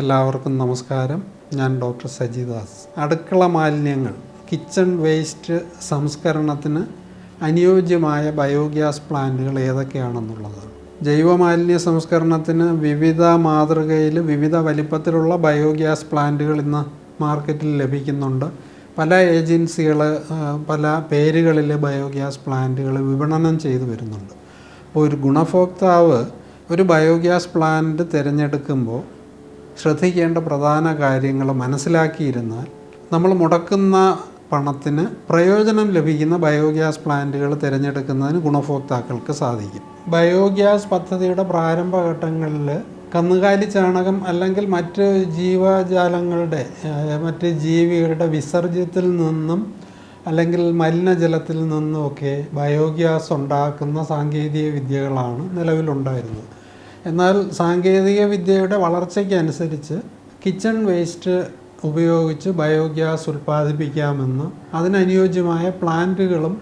എല്ലാവർക്കും നമസ്കാരം. ഞാൻ ഡോക്ടർ സജിദാസ് അടുക്കള മാലിന്യങ്ങൾ കിച്ചൺ വേസ്റ്റ് സംസ്കരണത്തിന് അനുയോജ്യമായ ബയോഗ്യാസ് പ്ലാന്റുകൾ ഏതൊക്കെയാണെന്നുള്ളതാണ് ജൈവമാലിന്യ സംസ്കരണത്തിന് വിവിധ മാതൃകയിൽ വിവിധ വലിപ്പത്തിലുള്ള ബയോഗ്യാസ് പ്ലാന്റുകൾ ഇന്ന് മാർക്കറ്റിൽ ലഭിക്കുന്നുണ്ട്. പല ഏജൻസികൾ പല പേരുകളിൽ ബയോഗ്യാസ് പ്ലാന്റുകൾ വിപണനം ചെയ്തു വരുന്നുണ്ട്. അപ്പോൾ ഒരു ഗുണഭോക്താവ് ഒരു ബയോഗ്യാസ് പ്ലാന്റ് തിരഞ്ഞെടുക്കുമ്പോൾ ശ്രദ്ധിക്കേണ്ട പ്രധാന കാര്യങ്ങൾ മനസ്സിലാക്കിയിരുന്നാൽ നമ്മൾ മുടക്കുന്ന പണത്തിന് പ്രയോജനം ലഭിക്കുന്ന ബയോഗ്യാസ് പ്ലാന്റുകൾ തിരഞ്ഞെടുക്കുന്നതിന് ഗുണഭോക്താക്കൾക്ക് സാധിക്കും. ബയോഗ്യാസ് പദ്ധതിയുടെ പ്രാരംഭഘട്ടങ്ങളിൽ കന്നുകാലി ചാണകം അല്ലെങ്കിൽ മറ്റ് ജീവജാലങ്ങളുടെ മറ്റ് ജീവികളുടെ വിസർജ്യത്തിൽ നിന്നും അല്ലെങ്കിൽ മലിനജലത്തിൽ നിന്നുമൊക്കെ ബയോഗ്യാസ് ഉണ്ടാക്കുന്ന സാങ്കേതിക വിദ്യകളാണ് നിലവിലുണ്ടായിരുന്നത്. എന്നാൽ സാങ്കേതിക വിദ്യയുടെ വളർച്ചയ്ക്കനുസരിച്ച് കിച്ചൺ വേസ്റ്റ് ഉപയോഗിച്ച് ബയോഗ്യാസ് ഉൽപ്പാദിപ്പിക്കാമെന്ന് അതിനനുയോജ്യമായ പ്ലാന്റുകളും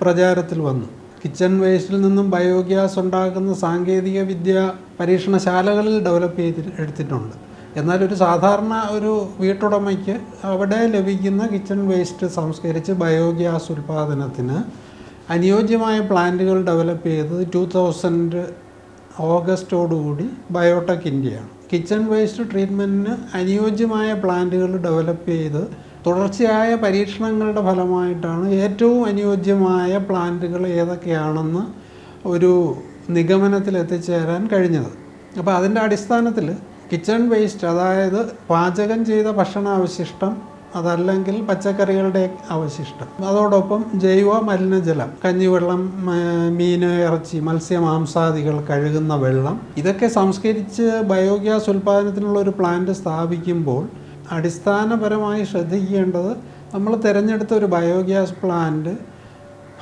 പ്രചാരത്തിൽ വന്നു. കിച്ചൺ വേസ്റ്റിൽ നിന്നും ബയോഗ്യാസ് ഉണ്ടാക്കുന്ന സാങ്കേതിക വിദ്യ പരീക്ഷണശാലകളിൽ ഡെവലപ്പ് ചെയ്ത് എടുത്തിട്ടുണ്ട്. എന്നാൽ ഒരു സാധാരണ ഒരു വീട്ടുടമയ്ക്ക് അവിടെ ലഭിക്കുന്ന കിച്ചൺ വേസ്റ്റ് സംസ്കരിച്ച് ബയോഗ്യാസ് ഉൽപ്പാദനത്തിന് അനുയോജ്യമായ പ്ലാന്റുകൾ ഡെവലപ്പ് ചെയ്തത് ടു തൗസൻഡ് ഓഗസ്റ്റോടുകൂടി ബയോടെക് ഇന്ത്യയാണ്. കിച്ചൺ വേസ്റ്റ് ട്രീറ്റ്മെന്റിന് അനുയോജ്യമായ പ്ലാന്റുകൾ ഡെവലപ്പ് ചെയ്ത് തുടർച്ചയായ പരീക്ഷണങ്ങളുടെ ഫലമായിട്ടാണ് ഏറ്റവും അനുയോജ്യമായ പ്ലാന്റുകൾ ഏതൊക്കെയാണെന്ന് ഒരു നിഗമനത്തിൽ എത്തിച്ചേരാൻ കഴിഞ്ഞത്. അപ്പോൾ അതിന്റെ അടിസ്ഥാനത്തിൽ കിച്ചൺ വേസ്റ്റ് അതായത് പാചകം ചെയ്ത ഭക്ഷണാവശിഷ്ടം അതല്ലെങ്കിൽ പച്ചക്കറികളുടെ അവശിഷ്ടം. അതോടൊപ്പം ജൈവ മലിനജലം കഞ്ഞിവെള്ളം മീൻ ഇറച്ചി മത്സ്യ മാംസാദികൾ കഴുകുന്ന വെള്ളം ഇതൊക്കെ സംസ്കരിച്ച് ബയോഗ്യാസ് ഉൽപ്പാദനത്തിനുള്ള ഒരു പ്ലാന്റ് സ്ഥാപിക്കുമ്പോൾ അടിസ്ഥാനപരമായി ശ്രദ്ധിക്കേണ്ടത് നമ്മൾ തിരഞ്ഞെടുത്ത ഒരു ബയോഗ്യാസ് പ്ലാന്റ്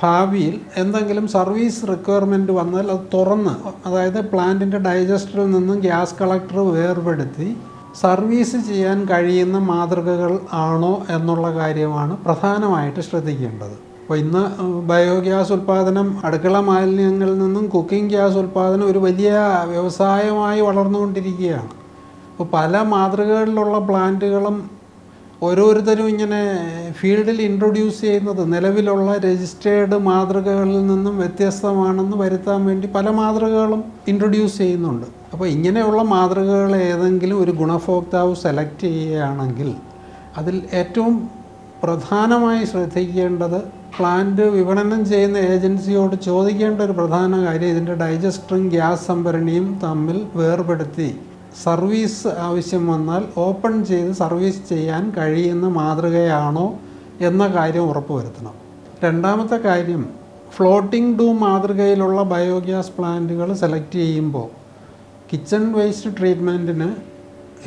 ഭാവിയിൽ എന്തെങ്കിലും സർവീസ് റിക്വയർമെന്റ് വന്നാൽ അത് തുറന്ന് അതായത് പ്ലാന്റിന്റെ ഡൈജസ്റ്ററിൽ നിന്നും ഗ്യാസ് കളക്ടർ വേർപെടുത്തി സർവീസ് ചെയ്യാൻ കഴിയുന്ന മാതൃകകൾ ആണോ എന്നുള്ള കാര്യമാണ് പ്രധാനമായിട്ട് ശ്രദ്ധിക്കേണ്ടത്. അപ്പോൾ ഇന്ന് ബയോഗ്യാസ് ഉൽപ്പാദനം അടുക്കള മാലിന്യങ്ങളിൽ നിന്നും കുക്കിംഗ് ഗ്യാസ് ഉൽപ്പാദനം ഒരു വലിയ വ്യവസായമായി വളർന്നുകൊണ്ടിരിക്കുകയാണ്. അപ്പോൾ പല മാതൃകകളിലുള്ള പ്ലാന്റുകളും ഓരോരുത്തരും ഇങ്ങനെ ഫീൽഡിൽ ഇൻട്രൊഡ്യൂസ് ചെയ്യുന്നത് നിലവിലുള്ള രജിസ്റ്റേർഡ് മാതൃകകളിൽ നിന്നും വ്യത്യസ്തമാണെന്ന് വരുത്താൻ വേണ്ടി പല മാതൃകകളും ഇൻട്രൊഡ്യൂസ് ചെയ്യുന്നുണ്ട്. അപ്പോൾ ഇങ്ങനെയുള്ള മാതൃകകൾ ഏതെങ്കിലും ഒരു ഗുണഭോക്താവ് സെലക്ട് ചെയ്യുകയാണെങ്കിൽ അതിൽ ഏറ്റവും പ്രധാനമായി ശ്രദ്ധിക്കേണ്ടത് പ്ലാന്റ് വിപണനം ചെയ്യുന്ന ഏജൻസിയോട് ചോദിക്കേണ്ട ഒരു പ്രധാന കാര്യം ഇതിന്റെ ഡൈജസ്റ്ററും ഗ്യാസ് സംഭരണിയും തമ്മിൽ വേർപെടുത്തി സർവീസ് ആവശ്യം വന്നാൽ ഓപ്പൺ ചെയ്ത് സർവീസ് ചെയ്യാൻ കഴിയുന്ന മാതൃകയാണോ എന്ന കാര്യം ഉറപ്പുവരുത്തണം. രണ്ടാമത്തെ കാര്യം ഫ്ലോട്ടിംഗ് ഡൂ മാതൃകയിലുള്ള ബയോഗ്യാസ് പ്ലാന്റുകൾ സെലക്ട് ചെയ്യുമ്പോൾ കിച്ചൺ വേസ്റ്റ് ട്രീറ്റ്മെന്റിന്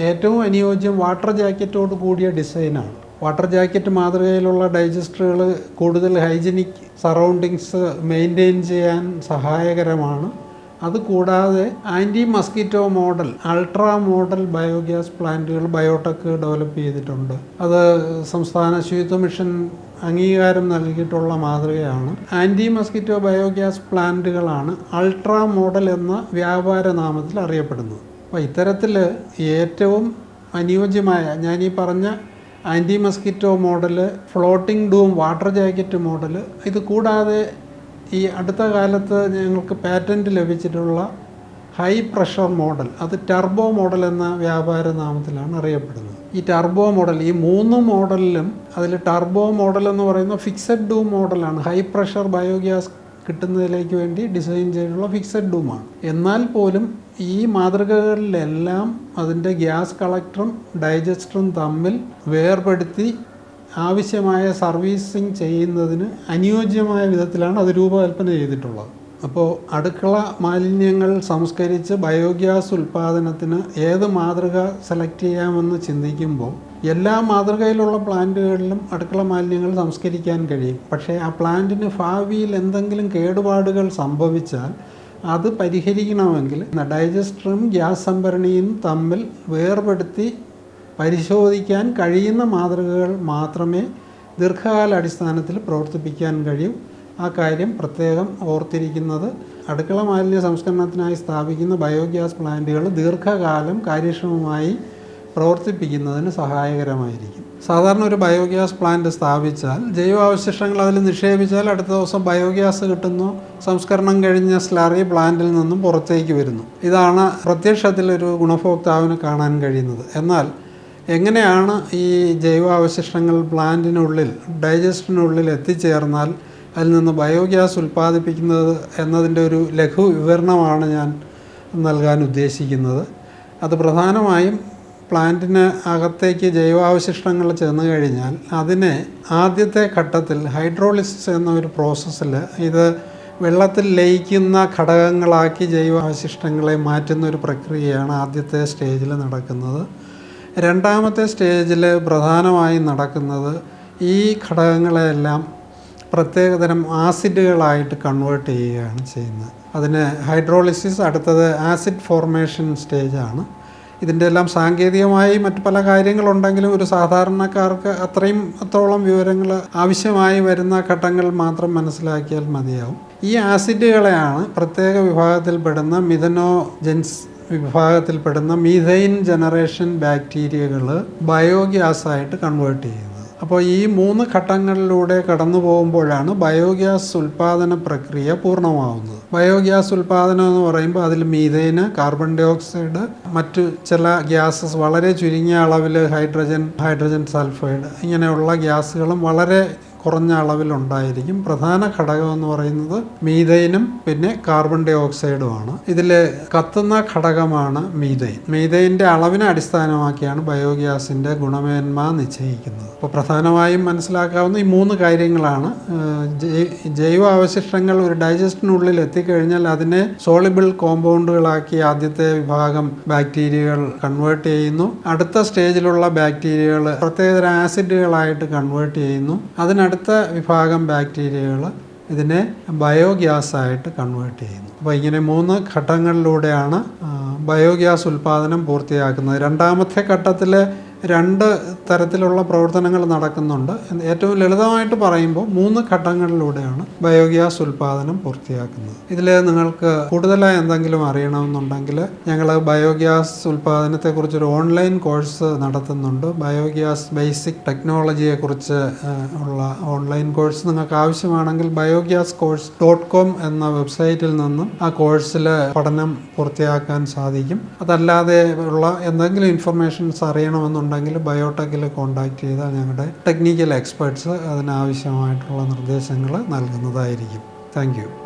ഏറ്റവും അനുയോജ്യം വാട്ടർ ജാക്കറ്റോട് കൂടിയ ഡിസൈനാണ് വാട്ടർ ജാക്കറ്റ് മാതൃകയിലുള്ള ഡൈജസ്റ്ററുകൾ കൂടുതൽ ഹൈജീനിക് സറൗണ്ടിങ്സ് മെയിന്റെയിൻ ചെയ്യാൻ സഹായകരമാണ്. അതുകൂടാതെ anti mosquito model ultra model biogas പ്ലാന്റുകൾ ബയോടെക് ഡെവലപ്പ് ചെയ്തിട്ടുണ്ട്. അത് സംസ്ഥാന ശുചിത്വ മിഷൻ അംഗീകാരം നൽകിയിട്ടുള്ള മാതൃകയാണ്. ആന്റി മസ്കിറ്റോ ബയോഗ്യാസ് പ്ലാന്റുകളാണ് അൾട്രാ മോഡൽ എന്ന വ്യാപാര നാമത്തിൽ അറിയപ്പെടുന്നത്. അപ്പോൾ ഇത്തരത്തിൽ ഏറ്റവും അനുയോജ്യമായ ഈ പറഞ്ഞ anti mosquito model floating dome water jacket model ഇത് കൂടാതെ ഈ അടുത്ത കാലത്ത് ഞങ്ങൾക്ക് പാറ്റന്റ് ലഭിച്ചിട്ടുള്ള ഹൈ പ്രഷർ മോഡൽ അത് ടർബോ മോഡൽ എന്ന വ്യാപാര നാമത്തിലാണ് അറിയപ്പെടുന്നത്. ഈ ടർബോ മോഡൽ ഈ മൂന്ന് മോഡലിലും അതിൽ ടർബോ മോഡൽ എന്ന് പറയുന്ന ഫിക്സഡ് ഡൂം മോഡലാണ് ഹൈ പ്രഷർ ബയോഗ്യാസ് കിട്ടുന്നതിലേക്ക് വേണ്ടി ഡിസൈൻ ചെയ്തിട്ടുള്ള ഫിക്സഡ് ഡൂമാണ് എന്നാൽ പോലും ഈ മാതൃകകളിലെല്ലാം അതിന്റെ ഗ്യാസ് കളക്ടറും ഡൈജസ്റ്ററും തമ്മിൽ വേർപെടുത്തി ആവശ്യമായ സർവീസിങ് ചെയ്യുന്നതിന് അനുയോജ്യമായ വിധത്തിലാണ് അത് രൂപകൽപ്പന ചെയ്തിട്ടുള്ളത്. അപ്പോൾ അടുക്കള മാലിന്യങ്ങൾ സംസ്കരിച്ച് ബയോഗ്യാസ് ഉൽപ്പാദനത്തിന് ഏത് മാതൃക സെലക്ട് ചെയ്യാമെന്ന് ചിന്തിക്കുമ്പോൾ എല്ലാ മാതൃകയിലുള്ള പ്ലാന്റുകളിലും അടുക്കള മാലിന്യങ്ങൾ സംസ്കരിക്കാൻ കഴിയും. പക്ഷേ ആ പ്ലാന്റിന് ഭാവിയിൽ എന്തെങ്കിലും കേടുപാടുകൾ സംഭവിച്ചാൽ അത് പരിഹരിക്കണമെങ്കിൽ ഡൈജസ്റ്ററും ഗ്യാസ് സംഭരണിയും തമ്മിൽ വേർപെടുത്തി പരിശോധിക്കാൻ കഴിയുന്ന മാതൃകകൾ മാത്രമേ ദീർഘകാല അടിസ്ഥാനത്തിൽ പ്രവർത്തിപ്പിക്കാൻ കഴിയും. ആ കാര്യം പ്രത്യേകം ഓർത്തിരിക്കുന്നത് അടുക്കള മാലിന്യ സംസ്കരണത്തിനായി സ്ഥാപിക്കുന്ന ബയോഗ്യാസ് പ്ലാന്റുകൾ ദീർഘകാലം കാര്യക്ഷമമായി പ്രവർത്തിപ്പിക്കുന്നതിന് സഹായകരമായിരിക്കും. സാധാരണ ഒരു ബയോഗ്യാസ് പ്ലാന്റ് സ്ഥാപിച്ചാൽ ജൈവാവശിഷ്ടങ്ങൾ അതിൽ നിക്ഷേപിച്ചാൽ അടുത്ത ദിവസം ബയോഗ്യാസ് കിട്ടുന്നു സംസ്കരണം കഴിഞ്ഞ സ്ലറി പ്ലാന്റിൽ നിന്നും പുറത്തേക്ക് വരുന്നു. ഇതാണ് പ്രത്യക്ഷത്തിൽ ഒരു ഗുണഭോക്താവിന് കാണാൻ കഴിയുന്നത്. എന്നാൽ എങ്ങനെയാണ് ഈ ജൈവാവശിഷ്ടങ്ങൾ പ്ലാന്റിനുള്ളിൽ ഡൈജസ്റ്റിനുള്ളിൽ എത്തിച്ചേർന്നാൽ അതിൽ നിന്ന് ബയോഗ്യാസ് ഉൽപ്പാദിപ്പിക്കുന്നത് എന്നതിന്റെ ഒരു ലഘു വിവരണമാണ് ഞാൻ നൽകാൻ ഉദ്ദേശിക്കുന്നത്. അത് പ്രധാനമായും പ്ലാന്റിന് അകത്തേക്ക് ജൈവാവശിഷ്ടങ്ങൾ ചെന്ന് കഴിഞ്ഞാൽ അതിനെ ആദ്യത്തെ ഘട്ടത്തിൽ ഹൈഡ്രോളിസിസ് എന്ന ഒരു പ്രോസസ്സിൽ ഇത് വെള്ളത്തിൽ ലയിക്കുന്ന ഘടകങ്ങളാക്കി ജൈവാവശിഷ്ടങ്ങളെ മാറ്റുന്ന ഒരു പ്രക്രിയയാണ് ആദ്യത്തെ സ്റ്റേജിൽ നടക്കുന്നത്. രണ്ടാമത്തെ സ്റ്റേജിൽ പ്രധാനമായും നടക്കുന്നത് ഈ ഘടകങ്ങളെല്ലാം പ്രത്യേകതരം ആസിഡുകളായിട്ട് കൺവേർട്ട് ചെയ്യുകയാണ് ചെയ്യുന്നത്. അതിന് ഹൈഡ്രോളിസിസ് അടുത്തത് ആസിഡ് ഫോർമേഷൻ സ്റ്റേജാണ് ഇതിന്റെ എല്ലാം സാങ്കേതികമായി മറ്റു പല കാര്യങ്ങളുണ്ടെങ്കിലും ഒരു സാധാരണക്കാർക്ക് അത്രയും അത്തോളം വിവരങ്ങൾ ആവശ്യമായി വരുന്ന ഘട്ടങ്ങൾ മാത്രം മനസ്സിലാക്കിയാൽ മതിയാവും. ഈ ആസിഡുകളെയാണ് പ്രത്യേക വിഭാഗത്തിൽപ്പെടുന്ന മിഥനോജെൻസ് വിഭാഗത്തിൽപ്പെടുന്ന മീഥൈൻ ജനറേഷൻ ബാക്ടീരിയകൾ ബയോഗ്യാസായിട്ട് കൺവേർട്ട് ചെയ്യുന്നത്. അപ്പോൾ ഈ മൂന്ന് ഘട്ടങ്ങളിലൂടെ കടന്നു പോകുമ്പോഴാണ് ബയോഗ്യാസ് ഉൽപ്പാദന പ്രക്രിയ പൂർണമാവുന്നത്. ബയോഗ്യാസ് ഉൽപ്പാദനം എന്ന് പറയുമ്പോൾ അതിൽ മീഥൈന് കാർബൺ ഡൈ ഓക്സൈഡ് മറ്റു ചില ഗ്യാസസ് വളരെ ചുരുങ്ങിയ അളവിൽ ഹൈഡ്രജൻ ഹൈഡ്രജൻ സൾഫൈഡ് ഇങ്ങനെയുള്ള ഗ്യാസുകളും വളരെ കുറഞ്ഞ അളവിലുണ്ടായിരിക്കും. പ്രധാന ഘടകം എന്ന് പറയുന്നത് മീഥൈനും പിന്നെ കാർബൺ ഡൈ ഓക്സൈഡുമാണ് ഇതിൽ കത്തുന്ന ഘടകമാണ് മീഥൈൻ മീഥൈന്റെ അളവിനെ അടിസ്ഥാനമാക്കിയാണ് ബയോഗ്യാസിന്റെ ഗുണമേന്മ നിശ്ചയിക്കുന്നത്. അപ്പോൾ പ്രധാനമായും മനസ്സിലാക്കാവുന്ന ഈ മൂന്ന് കാര്യങ്ങളാണ്. ജൈവ അവശിഷ്ടങ്ങൾ ഒരു ഡൈജസ്റ്റിനുള്ളിൽ എത്തിക്കഴിഞ്ഞാൽ അതിനെ സോളിബിൾ കോമ്പൗണ്ടുകളാക്കി ആദ്യത്തെ വിഭാഗം ബാക്ടീരിയകൾ കൺവേർട്ട് ചെയ്യുന്നു. അടുത്ത സ്റ്റേജിലുള്ള ബാക്ടീരിയകൾ പ്രത്യേകതരം ആസിഡുകളായിട്ട് കൺവേർട്ട് ചെയ്യുന്നു. അതിനടുത്ത വിഭാഗം ബാക്ടീരിയകൾ ഇതിനെ ബയോഗ്യാസ് ആയിട്ട് കൺവേർട്ട് ചെയ്യുന്നു. അപ്പോൾ ഇങ്ങനെ മൂന്ന് ഘട്ടങ്ങളിലൂടെയാണ് ബയോഗ്യാസ് ഉൽപ്പാദനം പൂർത്തിയാക്കുന്നത്. രണ്ടാമത്തെ ഘട്ടത്തിൽ രണ്ട് തരത്തിലുള്ള പ്രവർത്തനങ്ങൾ നടക്കുന്നുണ്ട്. ഏറ്റവും ലളിതമായിട്ട് പറയുമ്പോൾ മൂന്ന് ഘട്ടങ്ങളിലൂടെയാണ് ബയോഗ്യാസ് ഉൽപ്പാദനം പൂർത്തിയാക്കുന്നത്. ഇതിൽ നിങ്ങൾക്ക് കൂടുതലായി എന്തെങ്കിലും അറിയണമെന്നുണ്ടെങ്കിൽ ഞങ്ങൾ ബയോഗ്യാസ് ഉൽപ്പാദനത്തെക്കുറിച്ചൊരു ഓൺലൈൻ കോഴ്സ് നടത്തുന്നുണ്ട്. ബയോഗ്യാസ് ബേസിക് ടെക്നോളജിയെക്കുറിച്ച് ഉള്ള ഓൺലൈൻ കോഴ്സ് നിങ്ങൾക്ക് ആവശ്യമാണെങ്കിൽ ബയോഗ്യാസ് കോഴ്സ് ഡോട്ട് കോം എന്ന വെബ്സൈറ്റിൽ നിന്നും ആ കോഴ്സിൽ പഠനം പൂർത്തിയാക്കാൻ സാധിക്കും. അതല്ലാതെ ഉള്ള എന്തെങ്കിലും ഇൻഫർമേഷൻസ് അറിയണമെന്നുണ്ടെങ്കിൽ ബയോടെക്കിൽ കോണ്ടാക്ട് ചെയ്താൽ ഞങ്ങളുടെ ടെക്നിക്കൽ എക്സ്പേർട്സ് അതിനാവശ്യമായിട്ടുള്ള നിർദ്ദേശങ്ങൾ നൽകുന്നതായിരിക്കും. താങ്ക്